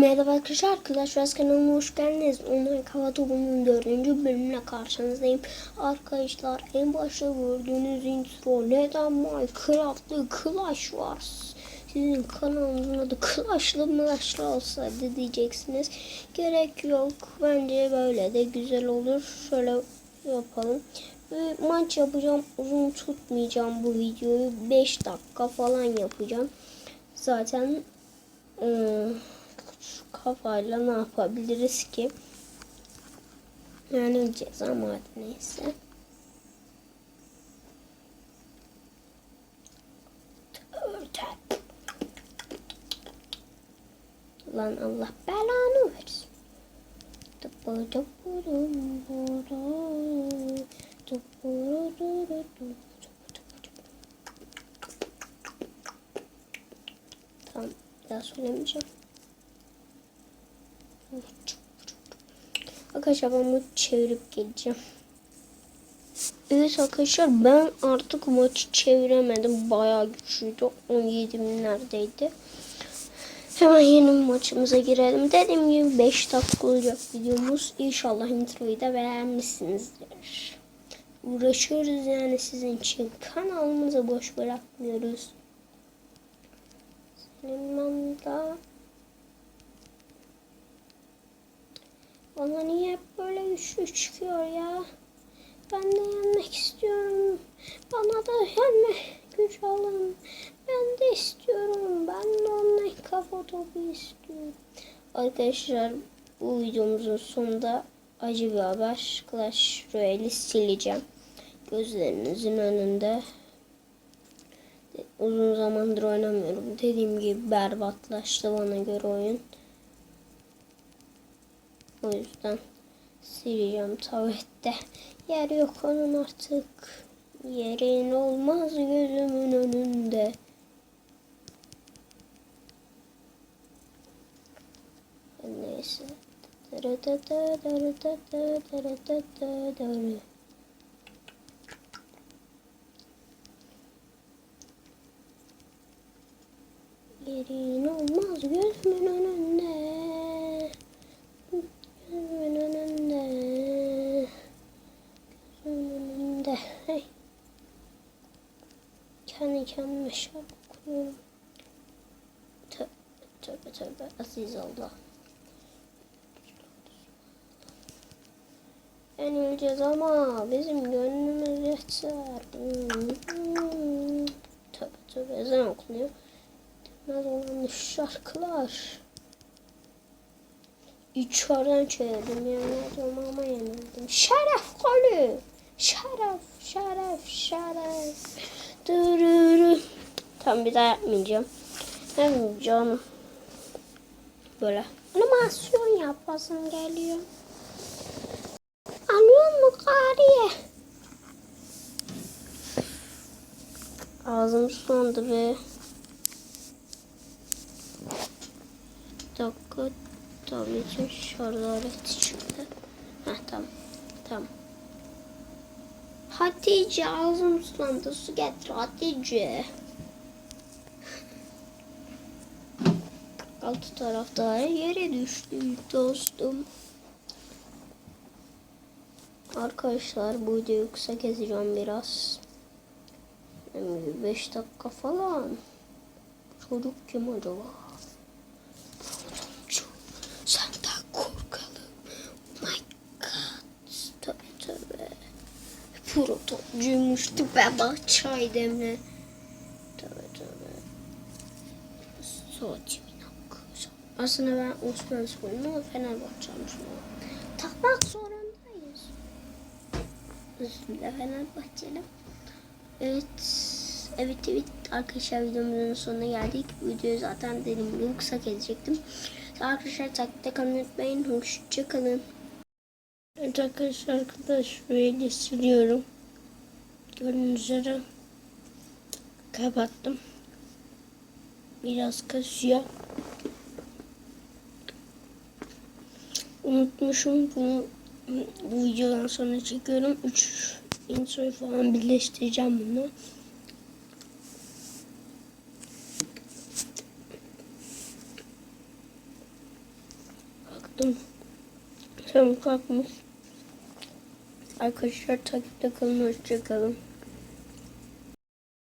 Merhaba arkadaşlar, Royale kanalıma hoş geldiniz. Online Hava Topu'nun dördüncü bölümüne karşınızdayım. Arkadaşlar en başta gördüğünüz intro neden Minecraft'lı Clash var? Sizin kanalınızın adı Clash'lı Clash'lı olsaydı diyeceksiniz. Gerek yok. Bence böyle de güzel olur. Şöyle yapalım. Bir maç yapacağım. Uzun tutmayacağım bu videoyu. 5 dakika falan yapacağım. Zaten kafayla ne yapabiliriz ki? Yani ceza neyse. Ördek. Lan Allah belanı versin. Tamam, daha söylemeyeceğim. Arkadaşlar ben bunu çevirip geleceğim. Evet arkadaşlar ben artık maçı çeviremedim. Bayağı güçlüydü. 17 binlerdeydi. Hemen yeni maçımıza girelim. Dediğim gibi 5 dakika olacak videomuz. İnşallah introyu da beğenmişsinizdir. Uğraşıyoruz yani sizin için. Kanalımızı boş bırakmıyoruz. Senin da Bana niye hep böyle güçlü çıkıyor ya? Ben de yenmek istiyorum. Bana da yenme güç alın. Ben de istiyorum. Ben de online kafa topu istiyorum. Arkadaşlar bu videomuzun sonunda acı bir haber. Clash Royale'i sileceğim. Gözlerinizin önünde. Uzun zamandır oynamıyorum. Dediğim gibi berbatlaştı bana göre oyun. O yüzden sileceğim tablette. Yer yok onun artık. Yerin olmaz gözümün önünde. Neyse. Yerin olmaz gözümün önünde. Gözümün önünde. Gözümün önünde. Hey. Kendi kendime şarkı okuyorum. Tövbe tövbe tövbe. Aziz Allah. Yenileceğiz ama bizim gönlümüz yeter. Hmm. Tövbe tövbe ezan okunuyor. Dinmez olan şarkılar. İçeriden çevirdim yenildim ama yenildim. Şeref golü. Şeref, şeref, şeref. Dırırı. Tam bir daha yapmayacağım. Canım. Böyle animasyon yapasım geliyor. Anlıyor mu Kariye? Ağzım sulandı be. Dakika. Tabletin şarj aleti çıktı. Heh tamam. Tamam. Hatice ağzım sulandı. Su getir Hatice. Altı tarafta yere düştük dostum. Arkadaşlar bu videoyu kısa keseceğim biraz. 5 dakika falan. Çocuk kim acaba? Tüpe bak çay demle. Tövbe tövbe. Soğutayım Aslında ben Osman Spor'un ama Fenerbahçe'miş. Takmak zorundayız. Üstünde Fenerbahçeli. Evet. Evet evet arkadaşlar videomuzun sonuna geldik. Videoyu zaten dediğim gibi kısa kesecektim. Arkadaşlar takipte kalmayı unutmayın. Hoşçakalın. Evet arkadaşlar arkadaş böyle siliyorum. Gördüğünüz üzere kapattım. Biraz kasıyor. Unutmuşum bunu bu videodan sonra çekiyorum. 3 introyu falan birleştireceğim bunu. Kalktım. Tam kalkmış. Arkadaşlar takipte kalın. Hoşçakalın.